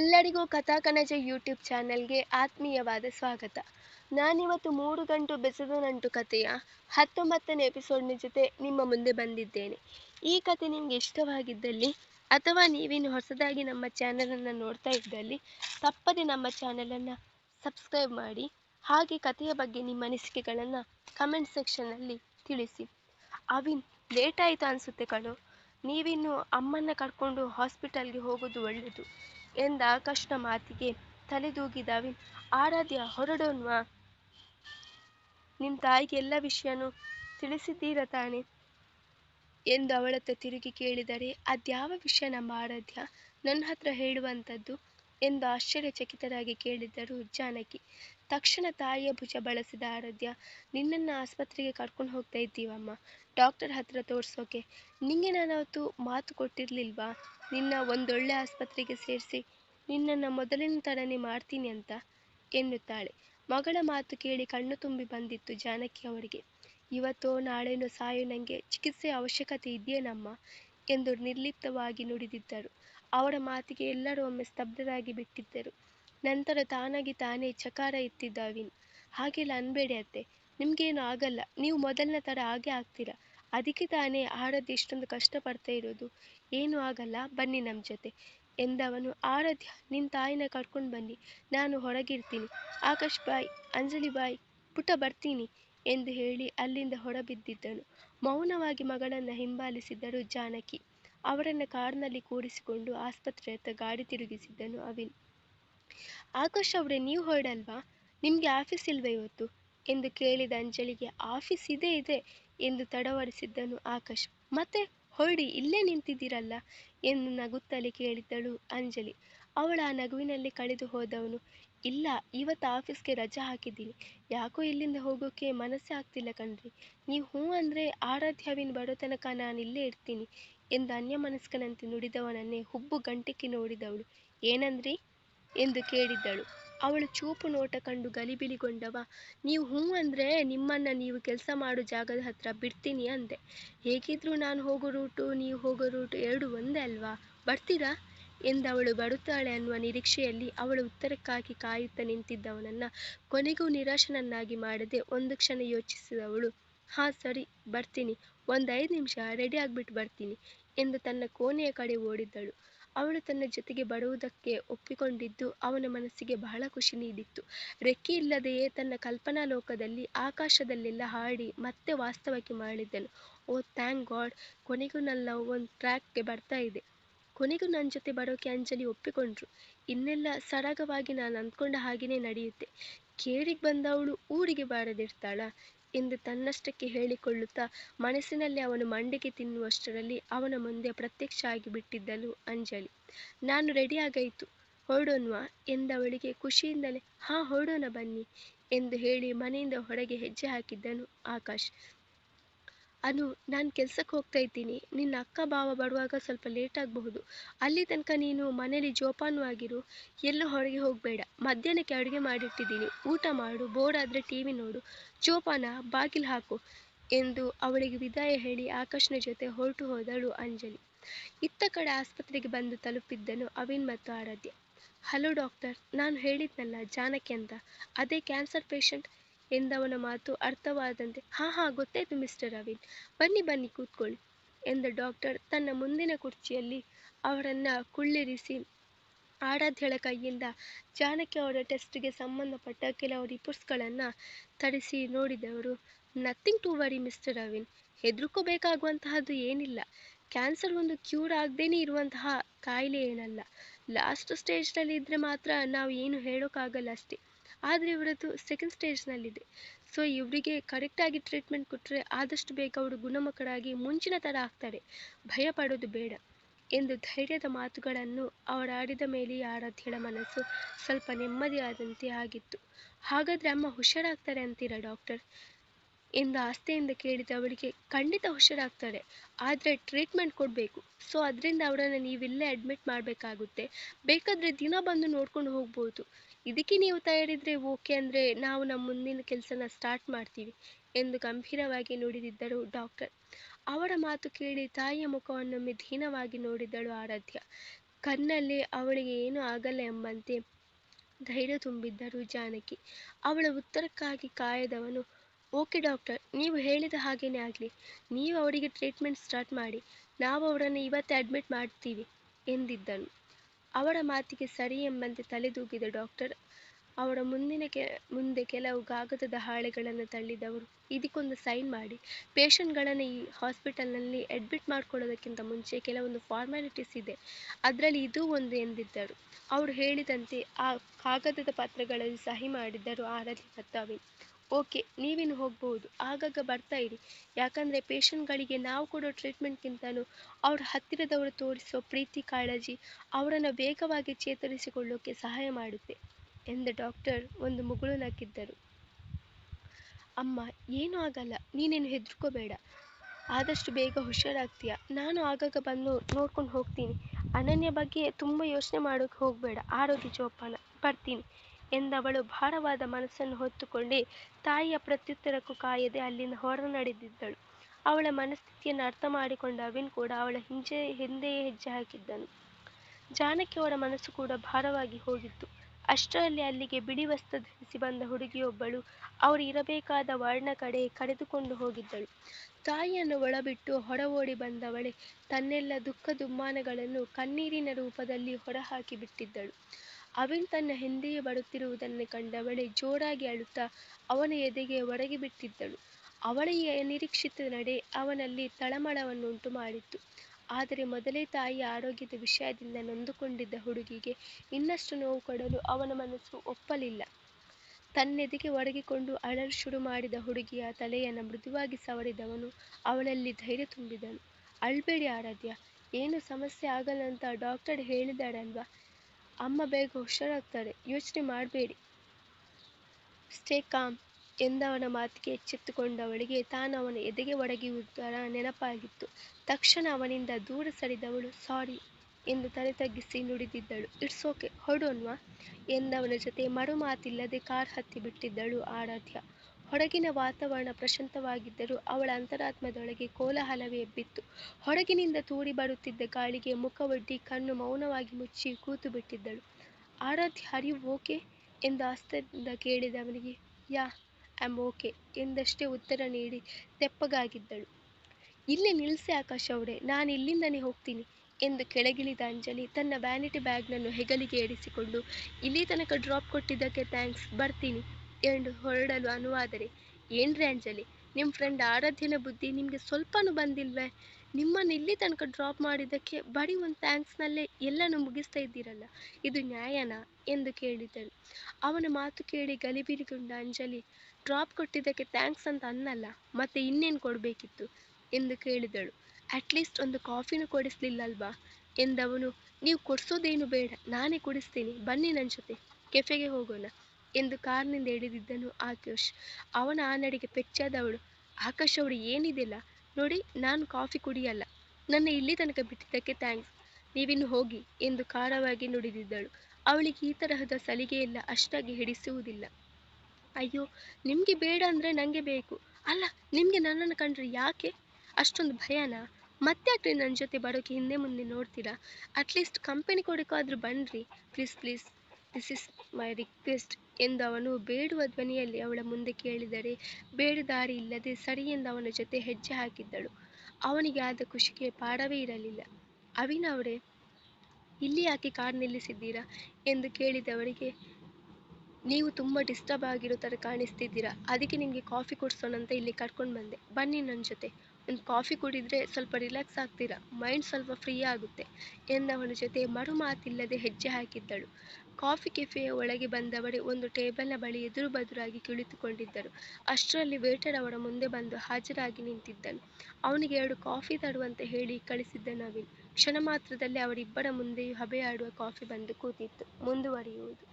ಎಲ್ಲರಿಗೂ ಕಥಾಕನಜ ಯೂಟ್ಯೂಬ್ ಚಾನೆಲ್ಗೆ ಆತ್ಮೀಯವಾದ ಸ್ವಾಗತ. ನಾನಿವತ್ತು ಮೂರು ಗಂಟು ಬೆಸೆದ ನಂಟು ಕಥೆಯ ಹತ್ತೊಂಬತ್ತನೇ ಎಪಿಸೋಡ್ನ ಜೊತೆ ನಿಮ್ಮ ಮುಂದೆ ಬಂದಿದ್ದೇನೆ. ಈ ಕಥೆ ನಿಮಗೆ ಇಷ್ಟವಾಗಿದ್ದಲ್ಲಿ ಅಥವಾ ನೀವಿನ್ನು ಹೊಸದಾಗಿ ನಮ್ಮ ಚಾನಲನ್ನು ನೋಡ್ತಾ ಇದ್ದಲ್ಲಿ, ತಪ್ಪದೆ ನಮ್ಮ ಚಾನಲನ್ನು ಸಬ್ಸ್ಕ್ರೈಬ್ ಮಾಡಿ, ಹಾಗೆ ಕಥೆಯ ಬಗ್ಗೆ ನಿಮ್ಮ ಅನಿಸಿಕೆಗಳನ್ನು ಕಮೆಂಟ್ ಸೆಕ್ಷನ್ನಲ್ಲಿ ತಿಳಿಸಿ. ಅವಿನ್, ಲೇಟ್ ಆಯಿತು ಅನಿಸುತ್ತೆ ಕಣೋ. ನೀವಿನ್ನು ಅಮ್ಮನ್ನ ಕರ್ಕೊಂಡು ಹಾಸ್ಪಿಟಲ್ಗೆ ಹೋಗೋದು ಒಳ್ಳೆಯದು ಎಂದ ಕಷ್ಟ ಮಾತಿಗೆ ತಲೆದೂಗಿದ ಅವಿನ್ ಆರಾಧ್ಯ ಹೊರಡೋಣ್ವಾ? ನಿಮ್ಮ ತಾಯಿಗೆ ಎಲ್ಲ ವಿಷಯನೂ ತಿಳಿಸಿದ್ದೀರ ತಾನೆ? ಎಂದು ಅವಳತ್ತ ತಿರುಗಿ ಕೇಳಿದರೆ, ಅದ್ಯಾವ ವಿಷಯ ನಮ್ಮ ಆರಾಧ್ಯ? ನನ್ನ ಹತ್ರ ಹೇಳುವಂಥದ್ದು? ಎಂದು ಆಶ್ಚರ್ಯಚಕಿತರಾಗಿ ಕೇಳಿದ್ದರು ಜಾನಕಿ. ತಕ್ಷಣ ತಾಯಿಯ ಭುಜ ಬಳಸಿದ ಆರಾಧ್ಯ, ನಿನ್ನನ್ನು ಆಸ್ಪತ್ರೆಗೆ ಕರ್ಕೊಂಡು ಹೋಗ್ತಾ ಇದ್ದೀವಮ್ಮ. ಡಾಕ್ಟರ್ ಹತ್ರ ತೋರಿಸೋಕೆ. ನಿಂಗೆ ನಾನು ಮಾತು ಕೊಟ್ಟಿರ್ಲಿಲ್ವಾ? ನಿನ್ನ ಒಂದೊಳ್ಳೆ ಆಸ್ಪತ್ರೆಗೆ ಸೇರಿಸಿ ನಿನ್ನನ್ನು ಮೊದಲಿನ ಥರನೇ ಮಾಡ್ತೀನಿ ಅಂತ ಎನ್ನುತ್ತಾಳೆ. ಮಗಳ ಮಾತು ಕೇಳಿ ಕಣ್ಣು ತುಂಬಿ ಬಂದಿತ್ತು ಜಾನಕಿ ಅವರಿಗೆ. ಇವತ್ತೋ ನಾಳೆನೋ ಸಾಯೋ ನನಗೆ ಚಿಕಿತ್ಸೆ ಅವಶ್ಯಕತೆ ಇದೆಯೇನಮ್ಮ? ಎಂದು ನಿರ್ಲಿಪ್ತವಾಗಿ ನುಡಿದಿದ್ದರು. ಅವರ ಮಾತಿಗೆ ಎಲ್ಲರೂ ಒಮ್ಮೆ ಸ್ತಬ್ಧರಾಗಿ ಬಿಟ್ಟಿದ್ದರು. ನಂತರ ತಾನಾಗಿ ತಾನೇ ಚಕಾರ ಎತ್ತಿದ್ದ ಅವಿನ್. ಹಾಗೆಲ್ಲ ಅನ್ಬೇಡಿ ಅತ್ತೆ, ನಿಮಗೇನು ಆಗಲ್ಲ. ನೀವು ಮೊದಲಿನ ಥರ ಹಾಗೆ ಆಗ್ತೀರಾ? ಅದಕ್ಕೆ ತಾನೇ ಆರಾಧ್ಯ ಇಷ್ಟೊಂದು ಕಷ್ಟಪಡ್ತಾ ಇರೋದು. ಏನೂ ಆಗಲ್ಲ, ಬನ್ನಿ ನಮ್ಮ ಜೊತೆ, ಎಂದವನು. ಆರಾಧ್ಯ ನಿನ್ನ ತಾಯಿನ ಕರ್ಕೊಂಡು ಬನ್ನಿ, ನಾನು ಹೊರಗಿರ್ತೀನಿ. ಆಕಾಶ್ ಬಾಯ್, ಅಂಜಲಿ ಬಾಯ್ ಪುಟ ಬರ್ತೀನಿ ಎಂದು ಹೇಳಿ ಅಲ್ಲಿಂದ ಹೊರಬಿದ್ದಿದ್ದನು. ಮೌನವಾಗಿ ಮಗಳನ್ನು ಹಿಂಬಾಲಿಸಿದ್ದರು ಜಾನಕಿ. ಅವರನ್ನು ಕಾರ್ನಲ್ಲಿ ಕೂರಿಸಿಕೊಂಡು ಆಸ್ಪತ್ರೆಯತ್ತ ಗಾಡಿ ತಿರುಗಿಸಿದ್ದನು ಅವಿನ್. ಆಕಾಶ್ ಅವರೇ, ನೀವು ಹೊರಡಲ್ವಾ? ನಿಮಗೆ ಆಫೀಸ್ ಇಲ್ವೇ ಇವತ್ತು? ಎಂದು ಕೇಳಿದ ಅಂಜಲಿಗೆ, ಆಫೀಸ್ ಇದೆ ಇದೆ. ಎಂದು ತಡವರಿಸಿದ್ದನು ಆಕಾಶ್. ಮತ್ತೆ ಹೊರಡಿ, ಇಲ್ಲೇ ನಿಂತಿದ್ದೀರಲ್ಲ ಎಂದು ನಗುತ್ತಲೇ ಕೇಳಿದ್ದಳು ಅಂಜಲಿ. ಅವಳ ಆ ನಗುವಿನಲ್ಲಿ ಕಳೆದು ಹೋದವನು. ಇಲ್ಲ, ಇವತ್ತು ಆಫೀಸ್ಗೆ ರಜೆ ಹಾಕಿದ್ದೀನಿ. ಯಾಕೋ ಇಲ್ಲಿಂದ ಹೋಗೋಕೆ ಮನಸ್ಸೇ ಆಗ್ತಿಲ್ಲ ಕಣ್ರಿ. ನೀವು ಹ್ಞೂ ಅಂದರೆ ಆರಾಧ್ಯವಿನ ಬರೋ ತನಕ ನಾನು ಇಲ್ಲೇ ಇರ್ತೀನಿ ಎಂದು ಅನ್ಯಮನಸ್ಕನಂತೆ ನುಡಿದವನನ್ನೇ ಹುಬ್ಬು ಗಂಟಿಕ್ಕಿ ನೋಡಿದವಳು. ಏನಂದ್ರಿ? ಎಂದು ಕೇಳಿದ್ದಳು. ಅವಳು ಚೂಪು ನೋಟ ಕಂಡು ಗಲಿಬಿಲಿಗೊಂಡವ. ನೀವು ಹ್ಞೂ ಅಂದರೆ ನಿಮ್ಮನ್ನು ನೀವು ಕೆಲಸ ಮಾಡೋ ಜಾಗದ ಹತ್ರ ಬಿಡ್ತೀನಿ ಅಂದೆ. ಹೇಗಿದ್ರೂ ನಾನು ಹೋಗೋ ರೂಟು, ನೀವು ಹೋಗೋ ರೂಟು ಎರಡು ಒಂದೇ ಅಲ್ವಾ? ಬರ್ತೀರಾ? ಎಂದವಳು ಬರುತ್ತಾಳೆ ಅನ್ನುವ ನಿರೀಕ್ಷೆಯಲ್ಲಿ ಅವಳು ಉತ್ತರಕ್ಕಾಗಿ ಕಾಯುತ್ತಾ ನಿಂತಿದ್ದವನನ್ನು ಕೊನೆಗೂ ನಿರಾಶನನ್ನಾಗಿ ಮಾಡದೆ ಒಂದು ಕ್ಷಣ ಯೋಚಿಸಿದವಳು, ಹಾಂ, ಸರಿ, ಬರ್ತೀನಿ. ಒಂದು ಐದು ನಿಮಿಷ, ರೆಡಿ ಆಗಿಬಿಟ್ಟು ಬರ್ತೀನಿ ಎಂದು ತನ್ನ ಕೋಣೆಯ ಕಡೆ ಓಡಿದ್ದಳು. ಅವಳು ತನ್ನ ಜೊತೆಗೆ ಬರುವುದಕ್ಕೆ ಒಪ್ಪಿಕೊಂಡಿದ್ದು ಅವನ ಮನಸ್ಸಿಗೆ ಬಹಳ ಖುಷಿ ನೀಡಿತ್ತು. ರೆಕ್ಕೆ ಇಲ್ಲದೆಯೇ ತನ್ನ ಕಲ್ಪನಾ ಲೋಕದಲ್ಲಿ ಆಕಾಶದಲ್ಲೆಲ್ಲ ಹಾಡಿ ಮತ್ತೆ ವಾಸ್ತವಕ್ಕೆ ಮಾಡಿದ್ದನು ಓ, ಥ್ಯಾಂಕ್ ಗಾಡ್, ಕೊನೆಗೂ ನನ್ನ ಲವ್ ಒಂದು ಟ್ರ್ಯಾಕ್ಗೆ ಬರ್ತಾ ಇದೆ. ಕೊನೆಗೂ ನನ್ನ ಜೊತೆ ಬರೋಕೆ ಅಂಜಲಿ ಒಪ್ಪಿಕೊಂಡ್ರು. ಇನ್ನೆಲ್ಲ ಸರಾಗವಾಗಿ ನಾನು ಅಂದ್ಕೊಂಡ ಹಾಗೆಯೇ ನಡೆಯುತ್ತೆ. ಕೇರಿಗೆ ಬಂದವಳು ಊರಿಗೆ ಬಾರದಿರ್ತಾಳ? ಎಂದು ತನ್ನಷ್ಟಕ್ಕೆ ಹೇಳಿಕೊಳ್ಳುತ್ತಾ ಮನಸ್ಸಿನಲ್ಲಿ ಅವನು ಮಂಡಿಗೆ ತಿನ್ನುವಷ್ಟರಲ್ಲಿ ಅವನ ಮುಂದೆ ಪ್ರತ್ಯಕ್ಷ ಆಗಿಬಿಟ್ಟಿದ್ದಳು ಅಂಜಲಿ. ನಾನು ರೆಡಿ ಆಗಾಯಿತು ಹೊರಡೋಣ್ವಾ ಎಂದವಳಿಗೆ ಖುಷಿಯಿಂದಲೇ, ಹಾ, ಹೊರಡೋಣ ಬನ್ನಿ ಎಂದು ಹೇಳಿ ಮನೆಯಿಂದ ಹೊರಗೆ ಹೆಜ್ಜೆ ಹಾಕಿದ್ದನು ಆಕಾಶ್. ಅನು ನಾನು ಕೆಲ್ಸಕ್ಕೆ ಹೋಗ್ತಾ ಇದ್ದೀನಿ. ನಿನ್ನ ಅಕ್ಕ ಭಾವ ಬರುವಾಗ ಸ್ವಲ್ಪ ಲೇಟ್ ಆಗಬಹುದು. ಅಲ್ಲಿ ತನಕ ನೀನು ಮನೇಲಿ ಜೋಪಾನವಾಗಿರು ಎಲ್ಲೂ ಹೊರಗೆ ಹೋಗಬೇಡ. ಮಧ್ಯಾಹ್ನಕ್ಕೆ ಅಡುಗೆ ಮಾಡಿಟ್ಟಿದ್ದೀನಿ. ಊಟ ಮಾಡು. ಬೋರ್ ಆದರೆ ಟಿ ವಿ ನೋಡು. ಜೋಪಾನ, ಬಾಗಿಲು ಹಾಕು ಎಂದು ಅವಳಿಗೆ ವಿದಾಯ ಹೇಳಿ ಆಕಾಶ್ನ ಜೊತೆ ಹೊರಟು ಹೋದಳು ಅಂಜಲಿ. ಇತ್ತ ಕಡೆ ಆಸ್ಪತ್ರೆಗೆ ಬಂದು ತಲುಪಿದ್ದನು ಅವಿನ್ ಮತ್ತು ಆರಾಧ್ಯ. ಹಲೋ ಡಾಕ್ಟರ್, ನಾನು ಹೇಳಿದ್ನಲ್ಲ ಜಾನಕಿ ಅಂತ. ಅದೇ ಕ್ಯಾನ್ಸರ್ ಪೇಷಂಟ್ ಎಂದವನ ಮಾತು ಅರ್ಥವಾದಂತೆ, ಹಾ ಹಾ, ಗೊತ್ತಾಯ್ತು ಮಿಸ್ಟರ್ ಅವಿನ್ ಬನ್ನಿ ಬನ್ನಿ, ಕೂತ್ಕೊಳ್ಳಿ ಎಂದ ಡಾಕ್ಟರ್ ತನ್ನ ಮುಂದಿನ ಕುರ್ಚಿಯಲ್ಲಿ ಅವರನ್ನು ಕುಳ್ಳಿರಿಸಿ ಆರಾಧ್ಯಳ ಕೈಯಿಂದ ಜಾನಕಿ ಅವರ ಟೆಸ್ಟ್ಗೆ ಸಂಬಂಧಪಟ್ಟ ಕೆಲವು ರಿಪೋರ್ಟ್ಸ್ಗಳನ್ನು ತರಿಸಿ ನೋಡಿದವರು, nothing to worry mister Avin ಹೆದರ್ಕೋಬೇಕಾಗುವಂತಹದ್ದು ಏನಿಲ್ಲ. ಕ್ಯಾನ್ಸರ್ ಒಂದು ಕ್ಯೂರ್ ಆಗದೇನೆ ಇರುವಂತಹ ಕಾಯಿಲೆ ಏನಲ್ಲ. ಲಾಸ್ಟ್ ಸ್ಟೇಜ್ನಲ್ಲಿ ಇದ್ದರೆ ಮಾತ್ರ ನಾವು ಏನು ಹೇಳೋಕ್ಕಾಗಲ್ಲ ಅಷ್ಟೇ. ಆದರೆ ಇವರದ್ದು ಸೆಕೆಂಡ್ ಸ್ಟೇಜ್ನಲ್ಲಿದೆ ಸೊ ಇವರಿಗೆ ಕರೆಕ್ಟಾಗಿ ಟ್ರೀಟ್ಮೆಂಟ್ ಕೊಟ್ಟರೆ ಆದಷ್ಟು ಬೇಗ ಅವರು ಗುಣಮುಖರಾಗಿ ಮುಂಚಿನ ಥರ ಆಗ್ತಾರೆ. ಭಯ ಪಡೋದು ಬೇಡ ಎಂದು ಧೈರ್ಯದ ಮಾತುಗಳನ್ನು ಅವರಾಡಿದ ಮೇಲೆ ಆರಾಧ್ಯಳ ಮನಸ್ಸು ಸ್ವಲ್ಪ ನೆಮ್ಮದಿಯಾದಂತೆ ಆಗಿತ್ತು. ಹಾಗಾದರೆ ಅಮ್ಮ ಹುಷಾರಾಗ್ತಾರೆ ಅಂತೀರಾ ಡಾಕ್ಟರ್ ಎಂದು ಆಸ್ತೆಯಿಂದ ಕೇಳಿದ ಅವಳಿಗೆ ಖಂಡಿತ ಹುಷಾರಾಗ್ತಾರೆ, ಆದರೆ ಟ್ರೀಟ್ಮೆಂಟ್ ಕೊಡಬೇಕು. ಸೊ ಅದರಿಂದ ಅವರನ್ನು ನೀವಿಲ್ಲೇ ಅಡ್ಮಿಟ್ ಮಾಡಬೇಕಾಗುತ್ತೆ. ಬೇಕಾದರೆ ದಿನ ಬಂದು ನೋಡ್ಕೊಂಡು ಹೋಗ್ಬೋದು. ಇದಕ್ಕೆ ನೀವು ತಯಾರಿದ್ರೆ ಓಕೆ ಅಂದರೆ ನಾವು ನಮ್ಮ ಮುಂದಿನ ಕೆಲಸನ ಸ್ಟಾರ್ಟ್ ಮಾಡ್ತೀವಿ, ಎಂದು ಗಂಭೀರವಾಗಿ ನುಡಿದಿದ್ದರು ಡಾಕ್ಟರ್ ಅವರ ಮಾತು ಕೇಳಿ ತಾಯಿಯ ಮುಖವನ್ನೊಮ್ಮೆ ಮಿಧೀನವಾಗಿ ನೋಡಿದಳು ಆರಾಧ್ಯ. ಕಣ್ಣಲ್ಲಿ ಅವಳಿಗೆ ಏನೂ ಆಗಲ್ಲ ಎಂಬಂತೆ ಧೈರ್ಯ ತುಂಬಿದ್ದರು ಜಾನಕಿ. ಅವಳ ಉತ್ತರಕ್ಕಾಗಿ ಕಾಯದವನು ಓಕೆ ಡಾಕ್ಟರ್, ನೀವು ಹೇಳಿದ ಹಾಗೇನೇ ಆಗಲಿ. ನೀವು ಅವರಿಗೆ ಟ್ರೀಟ್ಮೆಂಟ್ ಸ್ಟಾರ್ಟ್ ಮಾಡಿ, ನಾವು ಅವರನ್ನು ಇವತ್ತೇ ಅಡ್ಮಿಟ್ ಮಾಡ್ತೀವಿ ಎಂದಿದ್ದನು. ಅವರ ಮಾತಿಗೆ ಸರಿ ಎಂಬಂತೆ ತಲೆದೂಗಿದ ಡಾಕ್ಟರ್, ಅವರ ಮುಂದಿನ ಕೆ ಮುಂದೆ ಕೆಲವು ಕಾಗದದ ಹಾಳೆಗಳನ್ನು ತಳ್ಳಿದವರು. ಇದಕ್ಕೊಂದು ಸೈನ್ ಮಾಡಿ, ಪೇಷಂಟ್ಗಳನ್ನು ಈ ಹಾಸ್ಪಿಟಲ್ನಲ್ಲಿ ಅಡ್ಮಿಟ್ ಮಾಡ್ಕೊಳ್ಳೋದಕ್ಕಿಂತ ಮುಂಚೆ ಕೆಲವೊಂದು ಫಾರ್ಮ್ಯಾಲಿಟೀಸ್ ಇದೆ, ಅದರಲ್ಲಿ ಇದೂ ಒಂದು ಎಂದಿದ್ದರು. ಅವರು ಹೇಳಿದಂತೆ ಆ ಕಾಗದದ ಪತ್ರಗಳಲ್ಲಿ ಸಹಿ ಮಾಡಿದ್ದರು ಆರತಿ ಮತ್ತು ಅವಿನ್ ಓಕೆ, ನೀವಿನ್ನು ಹೋಗ್ಬೋದು ಆಗಾಗ ಬರ್ತಾ ಇರಿ. ಯಾಕಂದರೆ ಪೇಷಂಟ್ಗಳಿಗೆ ನಾವು ಕೊಡೋ ಟ್ರೀಟ್ಮೆಂಟ್ಗಿಂತಲೂ ಅವ್ರ ಹತ್ತಿರದವರು ತೋರಿಸೋ ಪ್ರೀತಿ ಕಾಳಜಿ ಅವರನ್ನು ವೇಗವಾಗಿ ಚೇತರಿಸಿಕೊಳ್ಳೋಕೆ ಸಹಾಯ ಮಾಡುತ್ತೆ ಎಂದ ಡಾಕ್ಟರ್ ಒಂದು ಮುಗುಳು ನಕ್ಕಿದ್ದರು ಅಮ್ಮ, ಏನೂ ಆಗಲ್ಲ, ನೀನೇನು ಹೆದರ್ಕೋಬೇಡ. ಆದಷ್ಟು ಬೇಗ ಹುಷಾರಾಗ್ತೀಯ? ನಾನು ಆಗಾಗ ಬಂದು ನೋಡ್ಕೊಂಡು ಹೋಗ್ತೀನಿ. ಅನನ್ಯ ಬಗ್ಗೆ ತುಂಬ ಯೋಚನೆ ಮಾಡೋಕೆ ಹೋಗಬೇಡ. ಆರೋಗ್ಯ ಜೋಪಾನ, ಬರ್ತೀನಿ. ಎಂದವಳು ಭಾರವಾದ ಮನಸ್ಸನ್ನು ಹೊತ್ತುಕೊಂಡೇ ತಾಯಿಯ ಪ್ರತ್ಯುತ್ತರಕ್ಕೂ ಕಾಯದೆ ಅಲ್ಲಿಂದ ಹೊರ ನಡೆದಿದ್ದಳು. ಅವಳ ಮನಸ್ಥಿತಿಯನ್ನು ಅರ್ಥ ಮಾಡಿಕೊಂಡ ಅವಿನ್ ಕೂಡ ಅವಳ ಹಿಂದೆಯೇ ಹೆಜ್ಜೆ ಹಾಕಿದ್ದನು. ಜಾನಕಿ ಅವರ ಮನಸ್ಸು ಕೂಡ ಭಾರವಾಗಿ ಹೋಗಿತ್ತು. ಅಷ್ಟರಲ್ಲಿ ಅಲ್ಲಿಗೆ ಬಿಳಿ ವಸ್ತ್ರ ಧರಿಸಿ ಬಂದ ಹುಡುಗಿಯೊಬ್ಬಳು ಅವರು ಇರಬೇಕಾದ ವಾರ್ಡ್ನ ಕಡೆ ಕರೆದುಕೊಂಡು ಹೋಗಿದ್ದಳು. ತಾಯಿಯನ್ನು ಒಳಬಿಟ್ಟು ಹೊರ ಓಡಿ ಬಂದವಳೆ ತನ್ನೆಲ್ಲ ದುಃಖ ದುಮ್ಮಾನಗಳನ್ನು ಕಣ್ಣೀರಿನ ರೂಪದಲ್ಲಿ ಹೊರಹಾಕಿ ಬಿಟ್ಟಿದ್ದಳು ಅವಿನ್ ತನ್ನ ಹಿಂದೆಯೇ ಬರುತ್ತಿರುವುದನ್ನು ಕಂಡವಳೆ ಜೋರಾಗಿ ಅಳುತ್ತಾ ಅವನ ಎದೆಗೆ ಒರಗಿ ಬಿಟ್ಟಿದ್ದಳು. ಅವಳ ಈ ಅನಿರೀಕ್ಷಿತ ನಡೆ ಅವನಲ್ಲಿ ತಳಮಳವನ್ನುಂಟು ಮಾಡಿತ್ತು. ಆದರೆ ಮೊದಲೇ ತಾಯಿಯ ಆರೋಗ್ಯದ ವಿಷಯದಿಂದ ನೊಂದುಕೊಂಡಿದ್ದ ಹುಡುಗಿಗೆ ಇನ್ನಷ್ಟು ನೋವು ಕೊಡಲು ಅವನ ಮನಸ್ಸು ಒಪ್ಪಲಿಲ್ಲ. ತನ್ನೆದೆಗೆ ಒರಗಿಕೊಂಡು ಅಳಲು ಶುರು ಮಾಡಿದ ಹುಡುಗಿಯ ತಲೆಯನ್ನು ಮೃದುವಾಗಿ ಸವರಿದವನು ಅವಳಲ್ಲಿ ಧೈರ್ಯ ತುಂಬಿದನು. ಅಳ್ಬೇಡಿ ಆರಾಧ್ಯ, ಏನು ಸಮಸ್ಯೆ ಆಗಲ್ಲ ಅಂತ ಡಾಕ್ಟರ್ ಹೇಳಿದಾರಲ್ವಾ ಅಮ್ಮ ಬೇಗ ಹುಷಾರಾಗ್ತಾರೆ. ಯೋಚನೆ ಮಾಡಬೇಡಿ. ಸ್ಟೇ ಕಾಮ್ ಎಂದವನ ಮಾತಿಗೆ ಎಚ್ಚೆತ್ತುಕೊಂಡವಳಿಗೆ ತಾನು ಅವನ ಎದೆಗೆ ಒಡಗಿರುವುದರ ನೆನಪಾಗಿತ್ತು. ತಕ್ಷಣ ಅವನಿಂದ ದೂರ ಸರಿದವಳು ಸಾರಿ ಎಂದು ತಲೆ ತಗ್ಗಿಸಿ ನುಡಿದಿದ್ದಳು. ಇಟ್ಸ್ ಓಕೆ ಹೊರಡೋಣ್ವಾ ಎಂದವನ ಜೊತೆ ಮರು ಮಾತಿಲ್ಲದೆ ಕಾರ್ ಹತ್ತಿ ಬಿಟ್ಟಿದ್ದಳು ಆರಾಧ್ಯ. ಹೊರಗಿನ ವಾತಾವರಣ ಪ್ರಶಾಂತವಾಗಿದ್ದರೂ ಅವಳ ಅಂತರಾತ್ಮದೊಳಗೆ ಕೋಲಾಹಲವೇ ಎಬ್ಬಿತ್ತು ಹೊರಗಿನಿಂದ ತೂರಿ ಬರುತ್ತಿದ್ದ ಗಾಳಿಗೆ ಮುಖವೊಡ್ಡಿ ಕಣ್ಣು ಮೌನವಾಗಿ ಮುಚ್ಚಿ ಕೂತು ಬಿಟ್ಟಿದ್ದಳು. ಆರಾಧ್ಯ ಹರಿ ಓಕೆ? ಎಂದು ಆಸ್ಥೆಯಿಂದ ಕೇಳಿದವನಿಗೆ, ಯಾ ಆಮ್ ಓಕೆ ಎಂದಷ್ಟೇ ಉತ್ತರ ನೀಡಿ ತೆಪ್ಪಗಾಗಿದ್ದಳು. ಇಲ್ಲೇ ನಿಲ್ಲಿಸಿ ಆಕಾಶ್ ನಾನು ಇಲ್ಲಿಂದನೇ ಹೋಗ್ತೀನಿ ಎಂದು ಕೆಳಗಿಳಿದ ಅಂಜಲಿ ತನ್ನ ವ್ಯಾನಿಟಿ ಬ್ಯಾಗ್ನನ್ನು ಹೆಗಲಿಗೆ ಏರಿಸಿಕೊಂಡು ಇಲ್ಲಿ ತನಕ ಡ್ರಾಪ್ ಕೊಟ್ಟಿದ್ದಕ್ಕೆ ಥ್ಯಾಂಕ್ಸ್ ಬರ್ತೀನಿ ಎಂದು ಹೊರಡಲು ಅನುವಾದರೆ, ಏನ್ರಿ ಅಂಜಲಿ? ನಿಮ್ಮ ಫ್ರೆಂಡ್ ಆರಾಧ್ಯನ ಬುದ್ಧಿ ನಿಮಗೆ ಸ್ವಲ್ಪನೂ ಬಂದಿಲ್ವೇ? ನಿಮ್ಮನ್ನು ಇಲ್ಲಿ ತನಕ ಡ್ರಾಪ್ ಮಾಡಿದ್ದಕ್ಕೆ ಬರೀ ಒಂದು ಥ್ಯಾಂಕ್ಸ್ನಲ್ಲೇ ಎಲ್ಲನೂ ಮುಗಿಸ್ತಾ ಇದ್ದೀರಲ್ಲ, ಇದು ನ್ಯಾಯನಾ? ಎಂದು ಕೇಳಿದಳು. ಅವನ ಮಾತು ಕೇಳಿ ಗಲಿಬಿಲಿಗೊಂಡ ಅಂಜಲಿ ಡ್ರಾಪ್ ಕೊಟ್ಟಿದ್ದಕ್ಕೆ ಥ್ಯಾಂಕ್ಸ್ ಅಂತ ಅನ್ನಲ್ಲ, ಮತ್ತೆ ಇನ್ನೇನು ಕೊಡಬೇಕಿತ್ತು? ಎಂದು ಕೇಳಿದಳು. ಅಟ್ಲೀಸ್ಟ್ ಒಂದು ಕಾಫಿನೂ ಕೊಡಿಸ್ಲಿಲ್ಲಲ್ವಾ? ಎಂದವನು, ನೀವು ಕೊಡಿಸೋದೇನು ಬೇಡ, ನಾನೇ ಕುಡಿಸ್ತೀನಿ, ಬನ್ನಿ ನನ್ನ ಜೊತೆ, ಕೆಫೆಗೆ ಹೋಗೋಣ. ಎಂದು ಕಾರಿನಿಂದ ಇಳಿದಿದ್ದನು ಆಕಾಶ್ ಅವನ ಆ ನಡೆಗೆ ಪೆಚ್ಚಾದವಳು, ಆಕಾಶ್ ಅವರು, ಏನಿದೆಲ್ಲ? ನೋಡಿ, ನಾನು ಕಾಫಿ ಕುಡಿಯಲ್ಲ. ನನ್ನ ಇಲ್ಲಿ ತನಕ ಬಿಟ್ಟಿದ್ದಕ್ಕೆ ಥ್ಯಾಂಕ್ಸ್ ನೀವಿನ್ನು ಹೋಗಿ ಎಂದು ಖಾರವಾಗಿ ನುಡಿದಿದ್ದಳು. ಅವಳಿಗೆ ಈ ತರಹದ ಸಲಿಗೆಯೆಲ್ಲ ಅಷ್ಟಾಗಿ ಹಿಡಿಸುವುದಿಲ್ಲ. ಅಯ್ಯೋ, ನಿಮಗೆ ಬೇಡ ಅಂದರೆ ನನಗೆ ಬೇಕು. ಅಲ್ಲ, ನಿಮಗೆ ನನ್ನನ್ನು ಕಂಡ್ರೆ ಯಾಕೆ? ಅಷ್ಟೊಂದು ಭಯನಾ? ಮತ್ತ್ಯಾಕ್ರಿ ನನ್ನ ಜೊತೆ ಬರೋಕೆ ಹಿಂದೆ ಮುಂದೆ ನೋಡ್ತೀರಾ? ಅಟ್ಲೀಸ್ಟ್ ಕಂಪನಿ ಕೊಡೋಕ್ಕಾದ್ರೂ ಬನ್ನಿರಿ please please this is my request ಎಂದು ಅವನು ಬೇಡುವ ಧ್ವನಿಯಲ್ಲಿ ಅವಳ ಮುಂದೆ ಕೇಳಿದರೆ, ಬೇಡ ದಾರಿ ಇಲ್ಲದೆ ಸರಿ ಎಂದು ಅವನ ಜೊತೆ ಹೆಜ್ಜೆ ಹಾಕಿದ್ದಳು. ಅವನಿಗೆ ಆದ ಖುಷಿಗೆ ಪಾಡವೇ ಇರಲಿಲ್ಲ. ಅವಿನ ಅವರೇ, ಇಲ್ಲಿ ಯಾಕೆ ಕಾರ್ ನಿಲ್ಲಿಸಿದ್ದೀರಾ? ಎಂದು ಕೇಳಿದವರಿಗೆ, ನೀವು ತುಂಬ ಡಿಸ್ಟರ್ಬ್ ಆಗಿರೋ ಥರ ಕಾಣಿಸ್ತಿದ್ದೀರಾ. ಅದಕ್ಕೆ ನಿಮಗೆ ಕಾಫಿ ಕುಡ್ಸೋಣ ಅಂತ ಇಲ್ಲಿ ಕರ್ಕೊಂಡು ಬಂದೆ. ಬನ್ನಿ ನನ್ನ ಜೊತೆ. ಒಂದು ಕಾಫಿ ಕುಡಿದ್ರೆ ಸ್ವಲ್ಪ ರಿಲ್ಯಾಕ್ಸ್ ಆಗ್ತೀರಾ? ಮೈಂಡ್ ಸ್ವಲ್ಪ ಫ್ರೀ ಆಗುತ್ತೆ ಎಂದವನ ಜೊತೆ ಮರು ಮಾತಿಲ್ಲದೆ ಹೆಜ್ಜೆ ಹಾಕಿದ್ದಳು. ಕಾಫಿ ಕೆಫೆಯ ಒಳಗೆ ಬಂದವರೇ ಒಂದು ಟೇಬಲ್ನ ಬಳಿ ಎದುರು ಬದುರಾಗಿ ಕುಳಿತುಕೊಂಡಿದ್ದರು. ಅಷ್ಟರಲ್ಲಿ ವೇಟರ್ ಅವರ ಮುಂದೆ ಬಂದು ಹಾಜರಾಗಿ ನಿಂತಿದ್ದನು. ಅವನಿಗೆ ಎರಡು ಕಾಫಿ ತರುವಂತೆ ಹೇಳಿ ಕಳಿಸಿದ್ದ ನವೀನ್. ಕ್ಷಣ ಮಾತ್ರದಲ್ಲಿ ಅವರಿಬ್ಬರ ಮುಂದೆಯೂ ಹಬೆಯಾಡುವ ಕಾಫಿ ಬಂದು ಕೂತಿತ್ತು. ಮುಂದುವರಿಯುವುದು.